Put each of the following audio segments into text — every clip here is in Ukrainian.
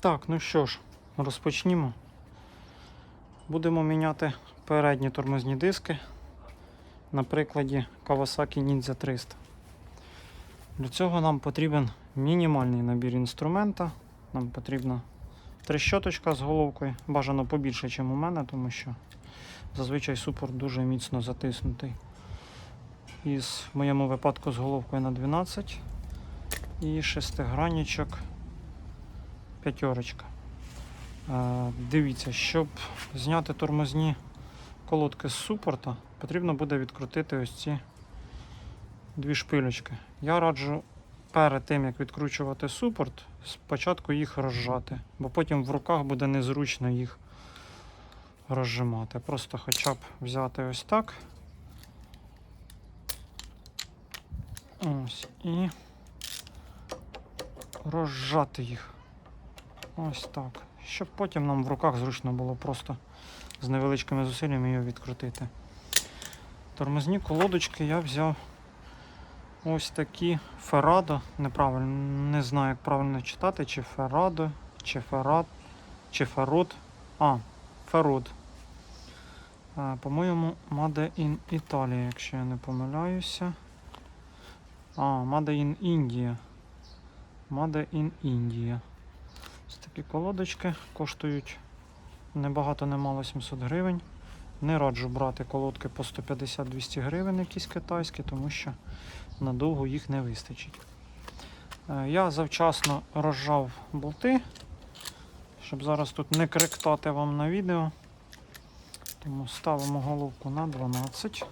Так, ну що ж, розпочнімо. Будемо міняти передні тормозні диски на прикладі Kawasaki Ninja 300. Для цього нам потрібен мінімальний набір інструмента. Нам потрібна трещоточка з головкою, бажано побільше, ніж у мене, тому що зазвичай супорт дуже міцно затиснутий. Із в моєму випадку з головкою на 12 і шестигранничок п'ятерочка. Е, Дивіться, щоб зняти тормозні колодки з супорта, потрібно буде відкрутити ось ці дві шпилечки. Я раджу перед тим, як відкручувати супорт, спочатку їх розжати, бо потім в руках буде незручно їх розжимати. Просто хоча б взяти ось так. Ось і розжати їх. Ось так. Щоб потім нам в руках зручно було просто з невеличкими зусиллями його відкрутити. Тормозні колодочки я взяв ось такі Ferrado. Неправильно, не знаю, як правильно читати, чи Ferrado, чи Ferrad, чи Ferrod. А, Ferrod. Е, По-моєму, Made in Italia, якщо я не помиляюся. А, Made in India. Made in India. Такі колодочки коштують небагато, немало 700 гривень. Не раджу брати колодки по 150-200 гривень, якісь китайські, тому що надовго їх не вистачить. Е, Я завчасно розжав болти, щоб зараз тут не кректати вам на відео. Тому ставимо головку на 12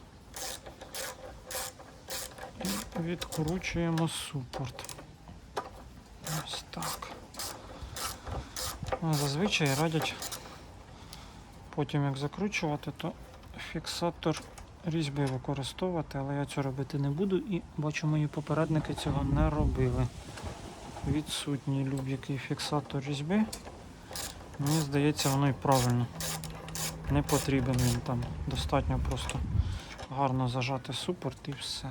і відкручуємо супорт. Ось так. А Зазвичай радять потім як закручувати, то фіксатор різьби використовувати, але я цього робити не буду і бачу, мої попередники цього не робили. Відсутній люб'який фіксатор різьби. Мені здається, воно і правильно. Не потрібен він там. Достатньо просто гарно зажати супорт і все.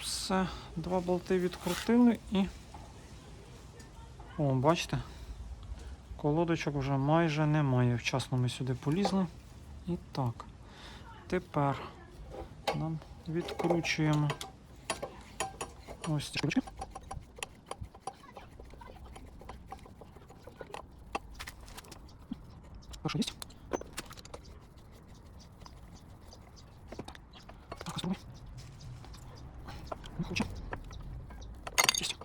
Все, два болти відкрутили і. О, бачите? Колодочок вже майже немає. Вчасно ми сюди полізли. І так. Тепер нам відкручуємо ось ці. Хорошо, есть? Так, островой. Ну, ключи. Есть.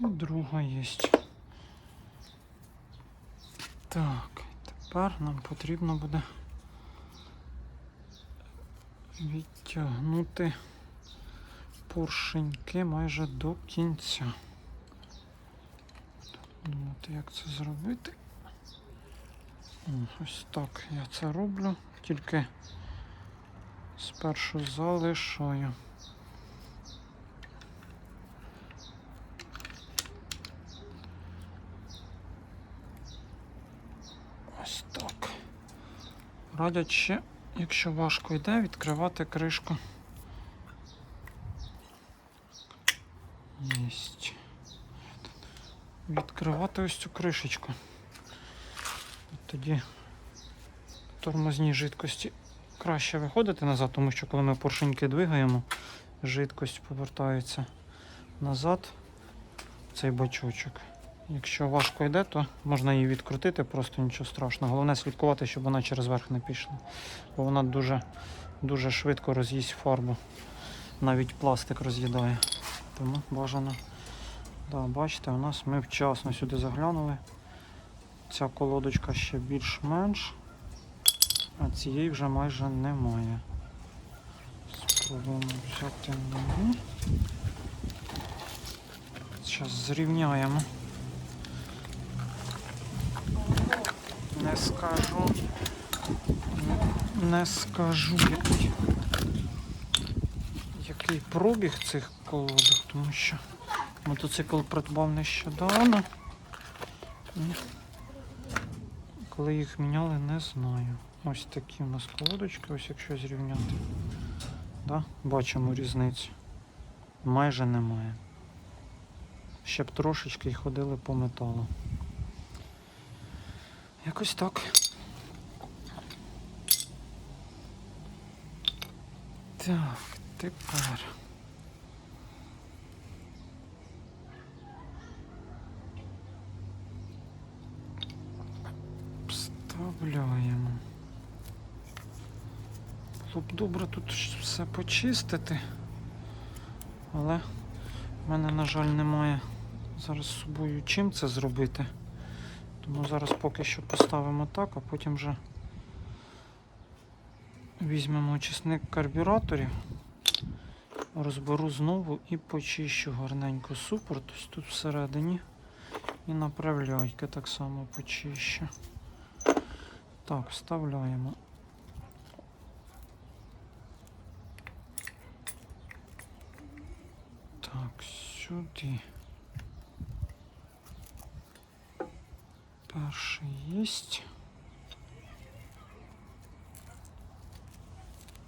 І друга є. Так, тепер нам потрібно буде відтягнути поршеньки майже до кінця. Думати, як це зробити. Ось так я це роблю, тільки спершу залишаю. Ось так. Радять ще, якщо важко йде, відкривати кришку. Єсть. Відкривати ось цю кришечку. Тоді тормозні жидкості краще виходити назад, тому що коли ми поршеньки двигаємо, жидкость повертається назад в цей бачочок. Якщо важко йде, то можна її відкрутити, просто нічого страшного. Головне слідкувати, щоб вона через верх не пішла. Бо вона дуже, дуже швидко роз'їсть фарбу. Навіть пластик роз'їдає. Тому бажано. Да, бачите, у нас ми вчасно сюди заглянули. Ця колодочка ще більш-менш, а цієї вже майже немає. Спробуємо взяти. Зараз зрівняємо. Не скажу. Не скажу, який, який пробіг цих колодок, тому що мотоцикл придбав нещодавно. І коли їх міняли, не знаю. Ось такі у нас колодочки, ось якщо зрівняти. Да? Бачимо різницю. майже немає. Ще б трошечки й ходили по металу. Якось так. Так, тепер. Вставляємо. Було б добре тут все почистити, але в мене, на жаль, немає зараз з собою чим це зробити. Тому зараз поки що поставимо так, а потім вже візьмемо очисник карбюраторів, розберу знову і почищу гарненько супорт ось тут всередині. І направляйки так само почищу. Так, вставляємо. Так, сюди. Перший єсть.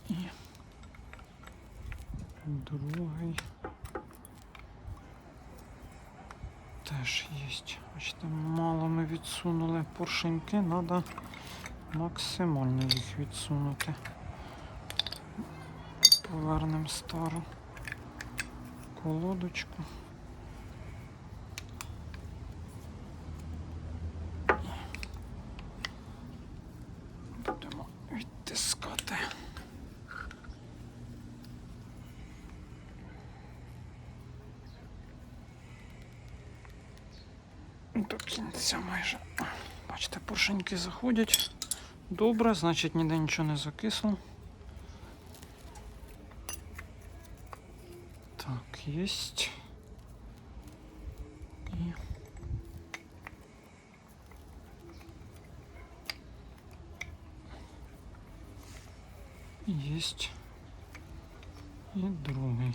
І другий теж єсть. Бачите, мало ми відсунули поршеньки, треба максимально їх відсунути. Повернемо стару колодочку. До кінця майже. Бачите, поршеньки заходять. Добре, значить ніде нічого не закисло. Так, єсть. І... Єсть. І другий.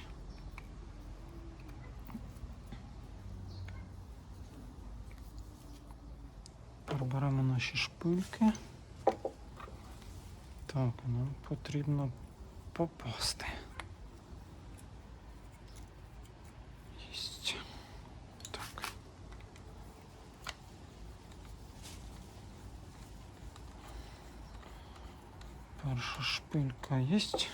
наші шпильки. Так, нам потрібно попасти. Єсть. Так. Перша шпилька єсть.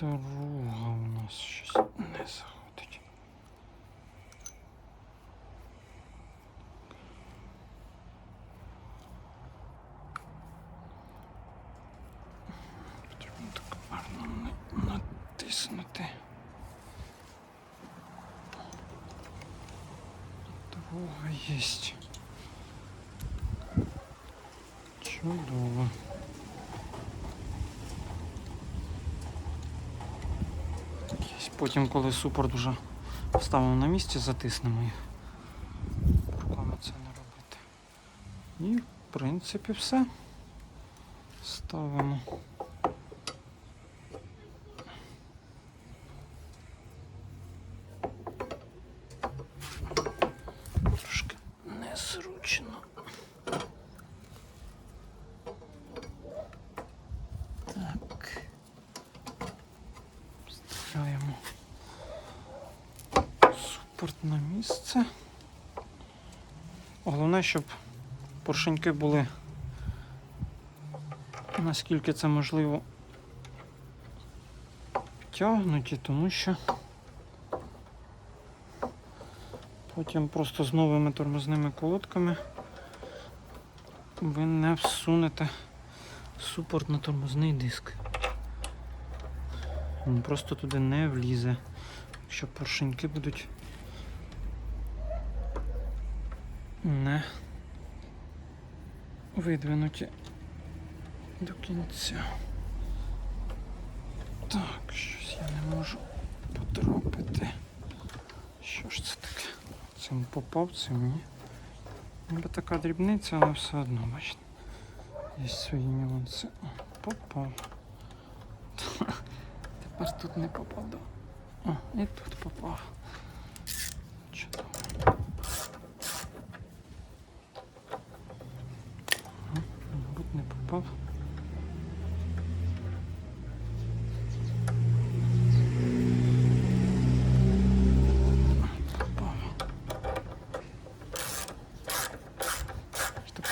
дорога у нас щось не заходить. Потрібно так гарно на- натиснути. Дорога єсть. Чудово. Потім, коли супорт вже ставимо на місці, затиснемо їх. Руками це не робити. І, в принципі, все. Ставимо. Трошки незручно. Так. Вставляємо супорт на місце. Головне, щоб поршеньки були наскільки це можливо втягнуті, тому що потім просто з новими тормозними колодками ви не всунете супорт на тормозний диск. Він просто туди не влізе, якщо поршеньки будуть не видвинуті до кінця. Так, щось я не можу потрапити. Що ж це таке? Цим попав, цим ні. Ніби така дрібниця, але все одно, бачите. Є свої нюанси. Попав. Тепер тут не попаду. О, і тут попав.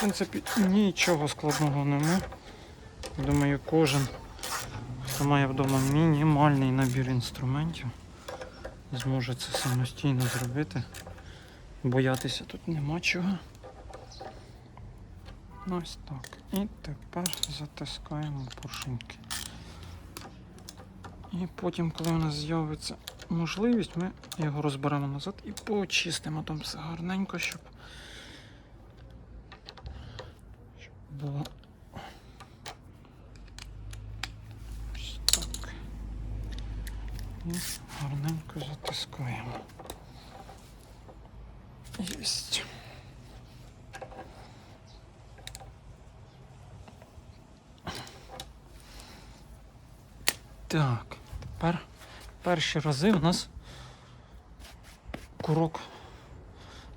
Принципі, нічого складного нема. Думаю, кожен, хто має вдома мінімальний набір інструментів, зможе це самостійно зробити. Боятися тут нема чого. Ось так. І тепер затискаємо поршеньки. І потім, коли у нас з'явиться можливість, ми його розберемо назад і почистимо там все гарненько, щоб, було. Ось так. І гарненько затискаємо. Єсть. Так, тепер перші рази у нас курок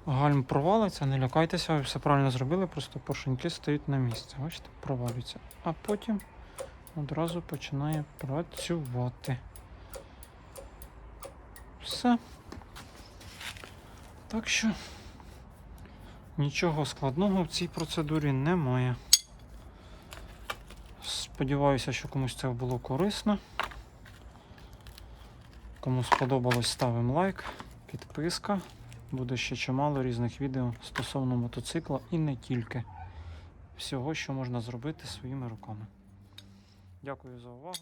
гальм провалиться, не лякайтеся, ви все правильно зробили, просто поршеньки стоять на місці. Бачите, провалюються. А потім одразу починає працювати. Все. Так що нічого складного в цій процедурі немає. Сподіваюся, що комусь це було корисно. Кому сподобалось, ставимо лайк, підписка. Буде ще чимало різних відео стосовно мотоцикла і не тільки. Всього, що можна зробити своїми руками. Дякую за увагу.